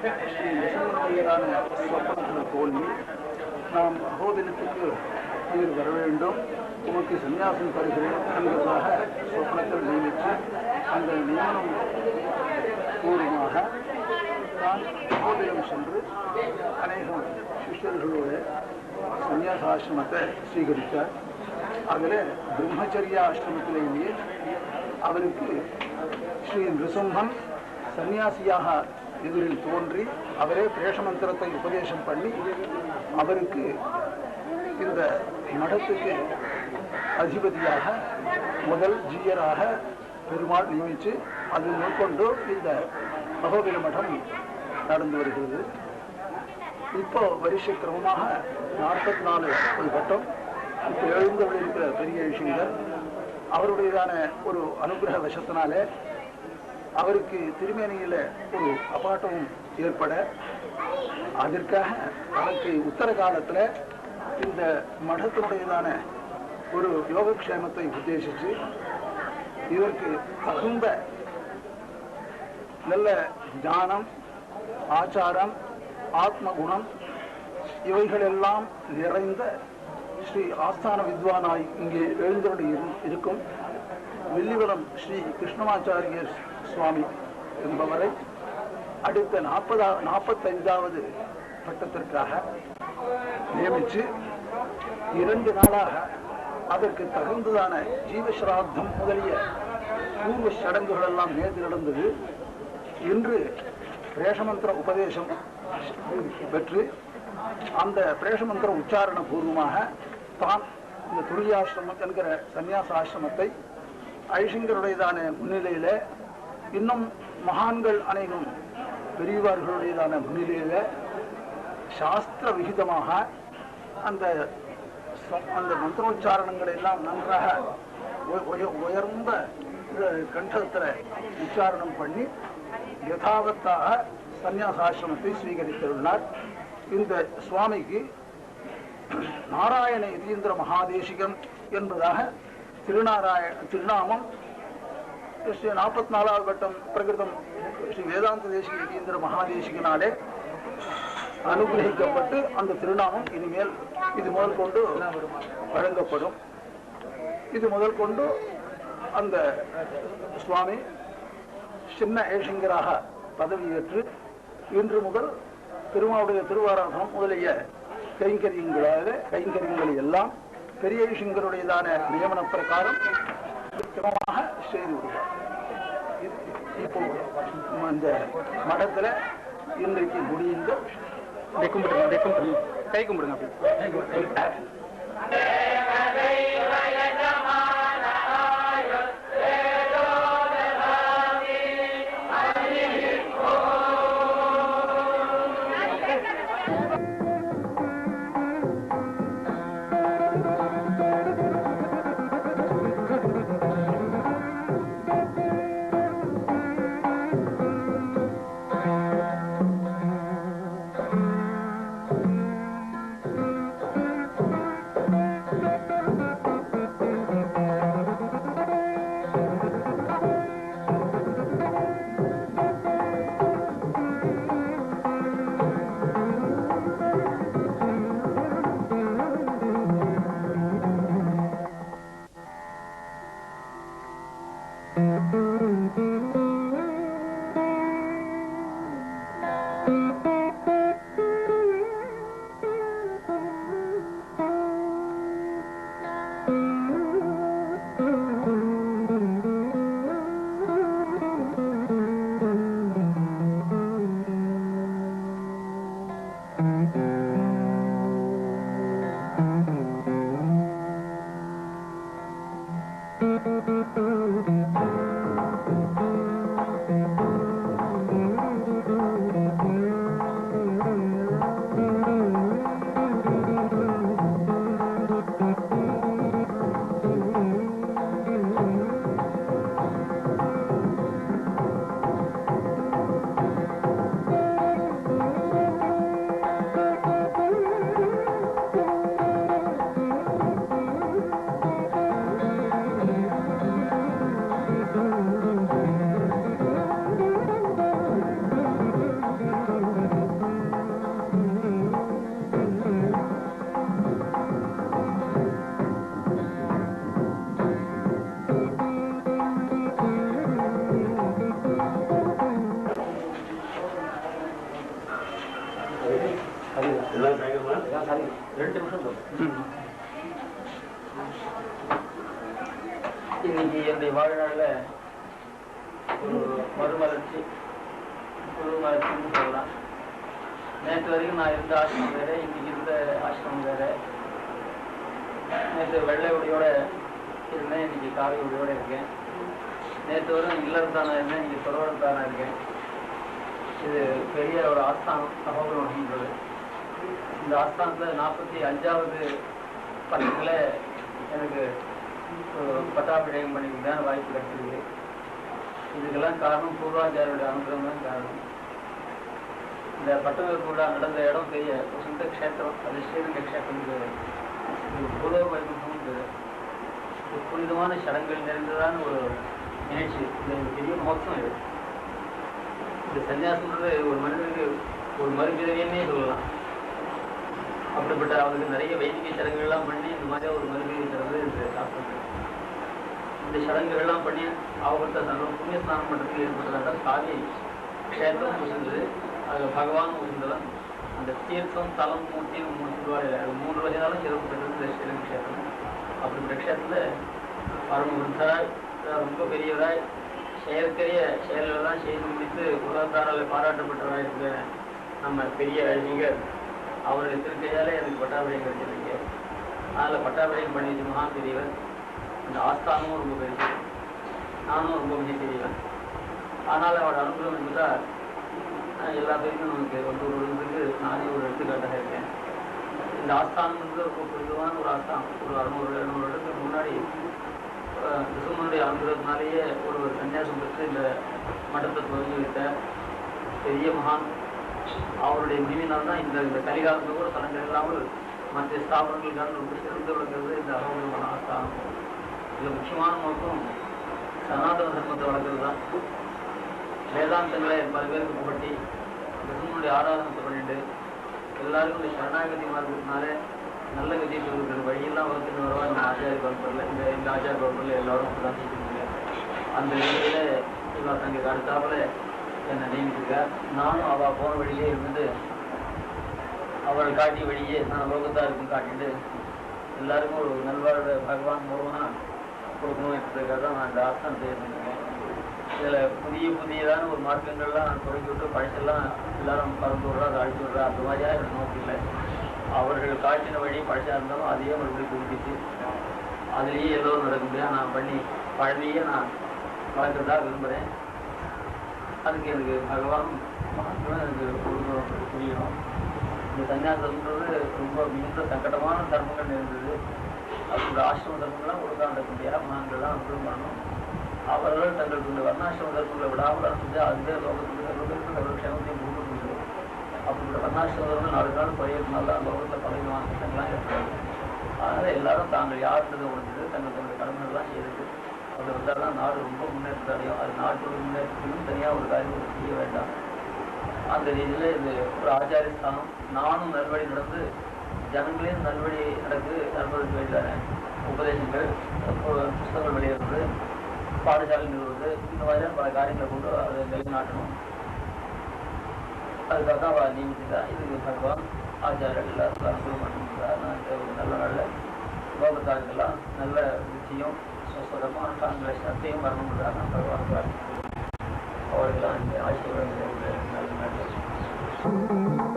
ஸ்ரீ நரசிம்மனுடையதான சொப்பனத்தில் தோன்றி நாம் அகோபிலத்துக்கு நீர் வர வேண்டும் உமக்கு சன்னியாசம் தருகிறேன் என்பதாக சொப்பனத்தில் நியமித்து அந்த நியமனம் பூர்வமாக தான் அகோபிலம் சென்று அநேகம் சிஷ்யர்களோட சன்னியாசாசிரமத்தை ஸ்வீகரித்தார் அதில் பிரம்மச்சரியா ஆசிரமத்திலேயே அவருக்கு ஸ்ரீ நிருசிம்மன் சன்னியாசியாக எதிரில் தோன்றி அவரே பிரேஷ மந்திரத்தை உபதேசம் பண்ணி அவருக்கு இந்த மடத்துக்கு அதிபதியாக முதல் ஜீயராக பெருமாள் நியமித்து அது மேற்கொண்டு இந்த மகோபில மடம் நடந்து வருகிறது. இப்போ வருஷ கிரமமாக நாற்பத்தி நாலு ஒரு கட்டம். இப்போ எழுந்தவர்கள் இருக்கிற பெரிய விஷயங்கள் அவருடையதான ஒரு அனுகிரக வசத்தினாலே அவருக்கு திருமேனியில ஒரு அபாட்டம் ஏற்பட அதற்காக அவருக்கு உத்தர காலத்துல இந்த மடத்தினுடையதான ஒரு யோகக்ஷேமத்தை உத்தேசித்து இதற்கு தகுந்த நல்ல ஞானம் ஆச்சாரம் ஆத்ம குணம் இவைகளெல்லாம் நிறைந்த ஸ்ரீ ஆஸ்தான வித்வானாய் இங்கே எழுந்தோடு இரு- இருக்கும். வில்லிவளம் ஸ்ரீ கிருஷ்ணமாச்சாரிய சுவாமி என்பவரை அடுத்த நாற்பதா நாற்பத்தைந்தாவது பட்டத்திற்காக நியமித்து இரண்டு நாளாக அதற்கு தகுந்ததான ஜீவசிராத்தம் முதலிய பூர்வ சடங்குகள் எல்லாம் நேற்று நடந்தது. இன்று பிரேஷமந்திர உபதேசம் பெற்று அந்த பிரேஷமந்திர உச்சாரண பூர்வமாக தான் இந்த துரியாசிரமம் என்கிற சந்நியாச ஆசிரமத்தை ஐஷங்கருடையதான முன்னிலையில இன்னும் மகான்கள் அனைவரும் பெரியவர்களுடையதான முன்னிலையில சாஸ்திர விகிதமாக அந்த அந்த மந்திரோச்சாரணங்களை எல்லாம் நன்றாக உய- உயர்ந்த கண்டத்துல உச்சாரணம் பண்ணி யதாவத்தாக சன்னியாசாசிரமத்தை ஸ்வீகரித்துள்ளார் இந்த சுவாமிக்கு நாராயண இதீந்திர மகாதேசிகன் என்பதாக திருநாராயண திருநாமம். ஸ்ரீ நாற்பத்தி நாலாவது வட்டம் பிரகிருதம். ஸ்ரீ வேதாந்த தேசிக இந்திர மகாதேசிகனாலே அனுகிரகிக்கப்பட்டு அந்த திருநாமம் இனிமேல் இது முதல் கொண்டு வழங்கப்படும். இது முதல் கொண்டு அந்த சுவாமி சின்ன ஏஷங்கராக பதவியேற்று இன்று முதல் திருமாவுடைய திருவாராதனம் முதலிய கைங்கரியங்களாக கைங்கரியங்களை எல்லாம் பெரிய ஏஷங்கருடையதான நியமன பிரகாரம் செய்து விடுவார் இப்போ இந்த மடத்துல இன்றைக்கு முடிந்த கும்பிடுங்க கை கும்பிடுங்க புது மலர்ச்சின்னு சொல்லலாம் நேற்று வரைக்கும் நான் இருந்த ஆசிரமம் வேறு இன்னைக்கு இருந்த ஆசிரமம் வேறு. நேற்று வெள்ளை உடையோட இருந்தேன் இன்னைக்கு காவி உடையோட இருக்கேன். நேற்று வரும் இல்லறத்தானா இருந்தேன் இன்னைக்கு துறவரத்தானா இருக்கேன். இது பெரிய ஒரு ஆஸ்தானம் சகோதரன்றது இந்த ஆஸ்தானத்தில் நாற்பத்தி அஞ்சாவது பக்கத்தில் எனக்கு பட்டாபிஷேகம் பண்ணிக்கிட்டான வாய்ப்பு கிடைச்சிருக்கு. இதுக்கெல்லாம் காரணம் பூர்வாச்சாரியோட அனுகிரகம் தான் காரணம். இந்த பட்டமேற்பு நடந்த இடம் பெரிய ஒரு சொந்த க்ஷேத்திரம் அது ஸ்ரீரங்க க்ஷேத்திரம் பூர்வ வைகுண்டம் ஒரு புனிதமான சடங்குகள் நிறைந்ததான ஒரு நிகழ்ச்சி. இது பெரிய மோட்சம் இது. இந்த சன்னியாசம்ன்றது ஒரு மனிதனுக்கு ஒரு மறுபிறவியன்னே சொல்லலாம். அப்படிப்பட்ட அவருக்கு நிறைய வைதிக சடங்குகள்லாம் பண்ணி இந்த மாதிரி ஒரு மறுபிறவி தரது இந்த சாஸ்திரம் இந்த சடங்குகள்லாம் பண்ணி அவர்கிட்ட தன்னோட புண்ணிய ஸ்நானம் பண்ணுறதுக்கு ஏற்பட்டதாக காவி க்ஷேத்திரம் உசந்தது அதில் பகவான் உசந்தவன் அந்த தீர்த்தம் தலம் மூர்த்தின்னு மூணு சொல்லுவாள் அது மூன்று வகையாலும் சிறப்பு பெற்றது இந்த ஸ்ரீரங்க க்ஷேத்திரம். அப்படிப்பட்ட க்ஷேத்திரத்தில் பரம விருத்தராய் ரொம்ப பெரியவராய் செயற்கரிய செயல்களெல்லாம் செய்து முடித்து உலகத்தாரால் பாராட்டப்பட்டவராக இருக்கிற நம்ம பெரிய அழகிங்கர் அவருடைய திருக்கையாலே எனக்கு பட்டாபிஷேகம் கிடைச்சிருக்கு அதில் பட்டாபிஷேகம் பண்ணிட்டு மகா பெரியவர். இந்த ஆஸ்தானமும் ரொம்ப பெருசு. நானும் ரொம்ப மிக பெரியவன். ஆனால் அவரோட அனுகூலம் என்பதால் எல்லா பேருக்கும் நமக்கு வந்து ஒரு இதுக்கு நானே ஒரு எடுத்துக்காட்டாக இருக்கேன். இந்த ஆஸ்தானம் என்பது ரொம்ப பொதுவான ஒரு ஆஸ்தானம். ஒரு அறுநூறு எழுநூறு வருடத்துக்கு முன்னாடி அஹ், விசுமனுடைய அனுகிரகத்தினாலேயே ஒரு சன்னியாசம் பெற்று இந்த மட்டத்தை தொடங்கி வைத்த பெரிய மகான். அவருடைய முடிவினால் தான் இந்த இந்த கலிகாலத்தில் கூட தலங்கள் இல்லாமல் மற்ற ஸ்தாபனங்களுக்கான ரொம்ப சிறந்து விளங்குறது இந்த அகோபரமான ஆஸ்தானம் இதில் முக்கியமான நோக்கம் சனாதன தர்மத்தை வளர்க்குறது தான் வேதாந்தங்களை பல பேருக்கு புகட்டி விஷ்ணுனுடைய ஆராதனத்தை பண்ணிட்டு எல்லாருக்கும் இந்த சரணாகதி மார்க்கத்தினால நல்ல கதியை சொல்லுற வழியெல்லாம் வளர்த்துட்டு வரவா இந்த ஆச்சாரிய பரம்பரில் இந்த இந்த ஆச்சார பரம்பரில் எல்லாரும் அப்படிதான் செஞ்சுருக்காங்க அந்த நிலையில இவர் தங்க அடுத்தாப்புல என்னை நியமிச்சிருக்கார். நானும் அவள் போன வழியிலே இருந்து அவள் காட்டிய வழியே நான் லோகத்தாருக்கும் காட்டிட்டு எல்லாருக்கும் ஒரு நல்வாழ்வு பகவான் மூலமாக கொடுக்கணும் என்பதற்காக தான் நான் இந்த ஆசனம் செய்திருக்கேன் இதில் புதிய புதியதான ஒரு மார்க்கங்கள்லாம் நான் தொடங்கி விட்டு பழசெல்லாம் எல்லாரும் பறந்து விடுறா அதை அழிச்சு விடுறா அந்த மாதிரியா எனக்கு நோக்கம் இல்லை. அவர்கள் காட்டின வழி பழசாக இருந்தாலும் அதையே மறுபடியும் புதுப்பிச்சு அதுலேயே எல்லோரும் நடக்க முடியாது நான் பண்ணி பழமையே நான் வளர்க்குறதா விரும்புகிறேன் அதுக்கு எனக்கு பகவான் மகாத்மா எனக்கு கொடுக்கணும் புரியணும். இந்த சன்னியாசம்ன்றது ரொம்ப மிகுந்த சங்கடமான தர்மங்கள் இருந்தது அவங்களோட ஆசிரம தர்மங்கள்லாம் கொடுக்காண்ட முடியாது மகான்கள்லாம் அனுகூலம் பண்ணணும் அவர்கள் தங்களுக்கு வர்ணாசிரம தர்மங்களை விடாமல் அனுப்பிச்சு அதுவே லோகத்துக்கு சர்வதற்கு சர்வ க்ஷேமத்தையும் கொடுக்க முடியும் அப்படிப்பட்ட வர்ணாசிரம தர்மங்கள் நாலு நாள் குறையிறதுனால அந்த லோகத்தில் பல விதமான கஷ்டங்கள்லாம் அதனால் எல்லாரும் தாங்கள் யாருக்கு முடிஞ்சது தங்கள் தங்களுடைய கடமைகள்லாம் செய்யுது அப்படி வந்தால் தான் நாடு ரொம்ப முன்னேற்றம் அடையும். அது நாட்டோட முன்னேற்றத்துக்கும் தனியாக ஒரு காரியம் செய்ய வேண்டாம். அந்த ரீதியில் இது ஒரு ஆச்சாரிய ஸ்தானம் நானும் நல்வழி நடந்து ஜனங்களையும் நல்வழி நடக்கு நண்பர்களுக்கு வேண்டியதான உபதேசங்கள் புஸ்தகங்கள் வெளியிடுறது பாடசாலை நிறுவது இந்த மாதிரியான பல காரியங்களை கொண்டு அதை நிலைநாட்டணும் அதுக்காக தான் அவள் நியமிச்சுட்டா. இதுக்கு பகவான் ஆச்சாரியர்கள் எல்லாருக்கும் அனுகூலம் நல்ல நல்ல லோகத்தாருக்கெல்லாம் நல்ல ருச்சியும் சுஸ்வரமான தாங்களை சத்தையும் வரணுன்றதாக பகவான் பிரார்த்திக்கிறேன். அவர்களெல்லாம் இந்த ஆசீர்வாதம் நல்ல நல்ல